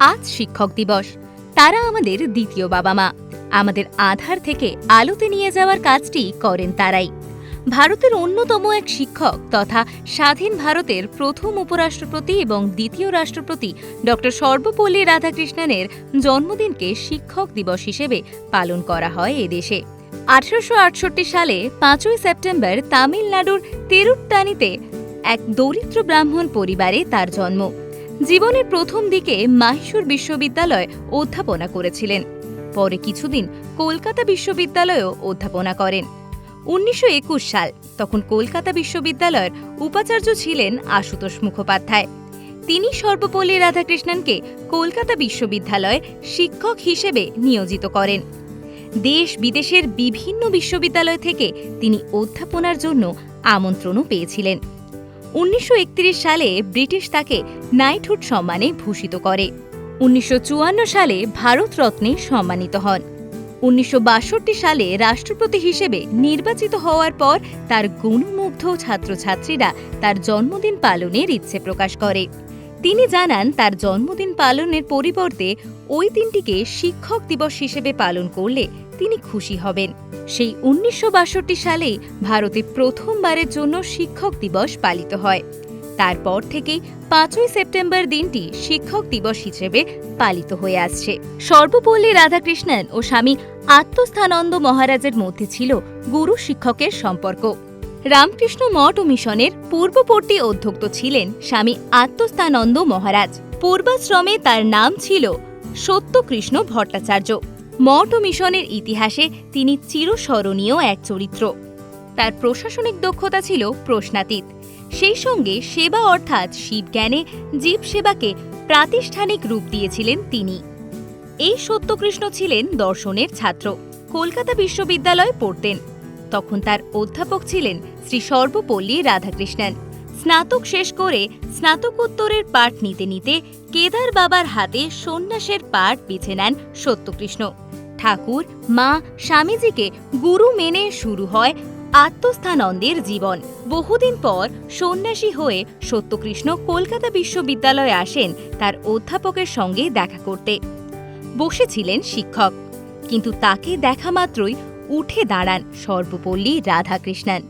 আজ শিক্ষক দিবস। তারা আমাদের দ্বিতীয় বাবা মা। আমাদের আধার থেকে আলোতে নিয়ে যাওয়ার কাজটি করেন তারাই। ভারতের অন্যতম এক শিক্ষক তথা স্বাধীন ভারতের প্রথম উপরাষ্ট্রপতি এবং দ্বিতীয় রাষ্ট্রপতি ড সর্বপল্লী রাধাকৃষ্ণনের জন্মদিনকে শিক্ষক দিবস হিসেবে পালন করা হয় এদেশে। আঠারোশো আটষট্টি সালে পাঁচই সেপ্টেম্বর তামিলনাড়ুর তেরুট্টানিতে এক দরিদ্র ব্রাহ্মণ পরিবারে তার জন্ম। জীবনের প্রথম দিকে মাহিসুর বিশ্ববিদ্যালয় অধ্যাপনা করেছিলেন। পরে কিছুদিন কলকাতা বিশ্ববিদ্যালয়েও অধ্যাপনা করেন। উনিশশো একুশ সাল তখন কলকাতা বিশ্ববিদ্যালয়ের উপাচার্য ছিলেন আশুতোষ মুখোপাধ্যায়। তিনি সর্বপল্লী রাধাকৃষ্ণনকে কলকাতা বিশ্ববিদ্যালয়ে শিক্ষক হিসেবে নিয়োজিত করেন। দেশ বিদেশের বিভিন্ন বিশ্ববিদ্যালয় থেকে তিনি অধ্যাপনার জন্য আমন্ত্রণও পেয়েছিলেন। উনিশশো সালে ব্রিটিশ তাকে নাইটহুড সম্মানে ভূষিত করে। উনিশশো চুয়ান্ন সালে ভারতরত্নে সম্মানিত হন। উনিশশো বাষট্টি সালে রাষ্ট্রপতি হিসেবে নির্বাচিত হওয়ার পর তার গুণমুগ্ধ ছাত্রছাত্রীরা তার জন্মদিন পালনের ইচ্ছে প্রকাশ করে। তিনি জানান, তার জন্মদিন পালনের পরিবর্তে ওই দিনটিকে শিক্ষক দিবস হিসেবে পালন করলে তিনি খুশি হবেন। সেই উনিশশো বাষট্টি সালে ভারতে প্রথমবারের জন্য শিক্ষক দিবস পালিত হয়। তারপর থেকেই পাঁচই সেপ্টেম্বর দিনটি শিক্ষক দিবস হিসেবে পালিত হয়ে আসছে। সর্বপল্লী রাধাকৃষ্ণন ও স্বামী আত্মস্থানন্দ মহারাজের মধ্যে ছিল গুরু শিক্ষকের সম্পর্ক। রামকৃষ্ণ মঠ ও মিশনের পূর্ববর্তী অধ্যক্ষ ছিলেন স্বামী আত্মস্থানন্দ মহারাজ। পূর্বাশ্রমে তার নাম ছিল সত্যকৃষ্ণ ভট্টাচার্য। মঠ ও মিশনের ইতিহাসে তিনি চিরস্মরণীয় এক চরিত্র। তার প্রশাসনিক দক্ষতা ছিল প্রশ্নাতীত। সেই সঙ্গে সেবা অর্থাৎ শিবজ্ঞানে জীব সেবাকে প্রাতিষ্ঠানিক রূপ দিয়েছিলেন তিনি। এই সত্যকৃষ্ণ ছিলেন দর্শনের ছাত্র। কলকাতা বিশ্ববিদ্যালয়ে পড়তেন। তখন তার অধ্যাপক ছিলেন শ্রী সর্বপল্লী রাধাকৃষ্ণন। স্নাতক শেষ করে স্নাতকোত্তরের পাঠ নিতে নিতে কেদার বাবার হাতে সন্ন্যাসের পাঠ বেছে নেন সত্যকৃষ্ণ। ঠাকুর, মা, স্বামীজিকে গুরু মেনে শুরু হয় আত্মস্থানন্দের জীবন। বহুদিন পর সন্ন্যাসী হয়ে সত্যকৃষ্ণ কলকাতা বিশ্ববিদ্যালয়ে আসেন তার অধ্যাপকের সঙ্গে দেখা করতে। বসেছিলেন শিক্ষক, কিন্তু তাকে দেখা মাত্রই উঠে দাঁড়ান সর্বপল্লী রাধাকৃষ্ণন।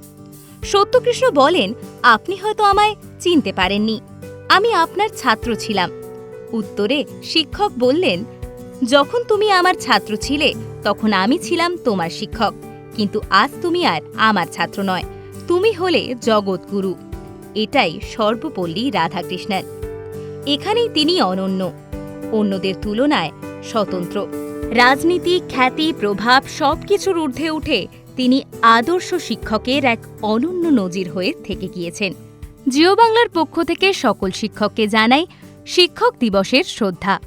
সত্যকৃষ্ণ বলেন, আপনি হয়তো আমায় চিনতে পারেননি। আমি আপনার ছাত্র ছিলাম। উত্তরে শিক্ষক বললেন যখন তুমি আমার ছাত্র ছিলে, তখন আমি ছিলাম তোমার শিক্ষক। কিন্তু আজ তুমি আর আমার ছাত্র নয়, তুমি হলে জগৎগুরু এটাই সর্বপল্লী রাধাকৃষ্ণের। এখানেই তিনি অনন্য, অন্যদের তুলনায় স্বতন্ত্র। রাজনীতি, খ্যাতি, প্রভাব সবকিছুর ঊর্ধ্বে উঠে তিনি আদর্শ শিক্ষকের এক অনন্য নজির হয়ে থেকে গিয়েছেন। জিও বাংলার পক্ষ থেকে সকল শিক্ষককে জানাই শিক্ষক দিবসের শ্রদ্ধা।